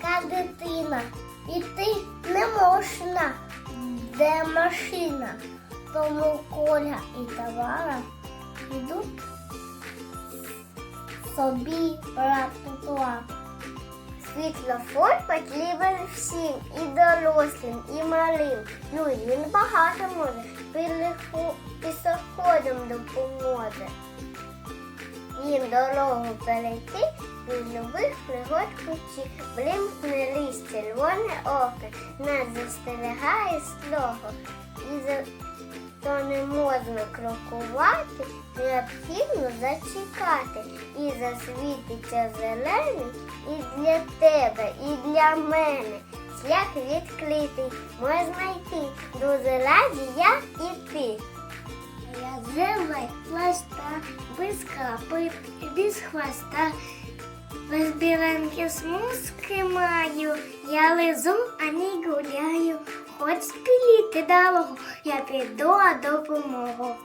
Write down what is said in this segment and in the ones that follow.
така дитина. Іти не можна, де машина. Тому Коля і Тамара йдуть собі ратутуа. Світлофор потрібен всім, і дорослим, і малим. Ну і він багато може, пішоходам допоможе. Їм дорогу перейти від любих пригод ключі. Блимкне ліс червоне око, нас застерігає строго. І за то не можна крокувати, необхідно зачекати. І засвітиться зелений і для тебе, і для мене. Шлях відкритий, можна йти. Дуже раді я і ти. Я зелень пласта, без капи, без хвоста. Біленькі смузки маю, я лизу, а не гуляю. Хоч спіліти дорогу, я піду а допомогу.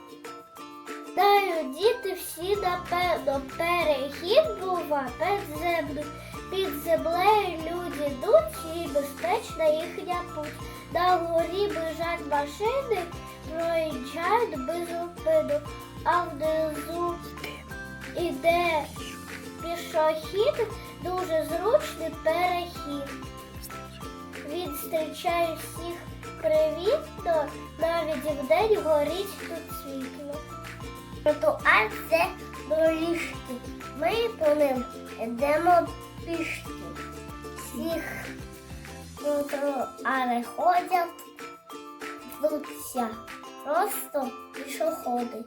Даю діти всі напевно, перехід бува підземний. Під землею люди йдуть і безпечна їхня путь. На горі біжать машини, проїжджають без зупину, а внизу іде пішохід, дуже зручний перехід. Він зустрічає всіх привітно, навіть вдень горить тут світло. Тротуар це доріжки. Ми по ним йдемо пішки. Всіх тротуари ходять, вдуться. Просто пішоходи.